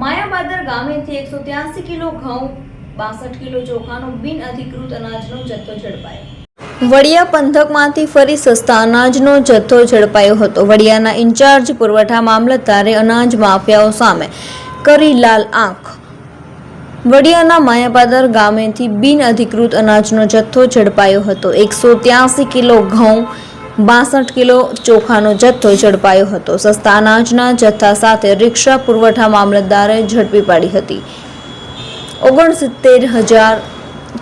માયાબાદર ગામેથી એકસો ત્યાસી કિલો ઘઉં, બાસઠ કિલો ચોખાનો બિન અધિકૃત અનાજનો જથ્થો ઝડપાયો. વડિયા પંથકમાંથી ફરી સસ્તા અનાજનો જથ્થો ઝડપાયો હતો. વડિયાના ઇન્ચાર્જ પુરવઠા મામલતદારે અનાજ માફિયાઓ સામે કરી લાલ આંખ. વડિયાના માયાપાદર ગામેથી બિન અધિકૃત અનાજનો જથ્થો ઝડપાયો હતો. એકસો ત્યાસી કિલો ઘઉં બાસઠ કિલો ચોખાનો જથ્થો ઝડપાયો હતો. સસ્તા અનાજના જથ્થા સાથે રિક્ષા પુરવઠા મામલતદારે ઝડપી પાડી હતી. ઓગણસિત્તેર હજાર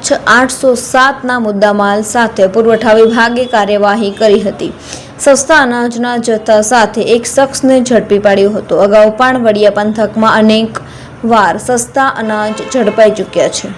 છ આઠસો સાતના મુદ્દામાલ સાથે પુરવઠા વિભાગે કાર્યવાહી કરી હતી. સસ્તા અનાજના જથ્થા સાથે એક શખ્સને ઝડપી પાડ્યો હતો. અગાઉ પણ વડિયા પંથકમાં અનેક વાર સસ્તા અનાજ ઝડપાઈ ચૂક્યા છે.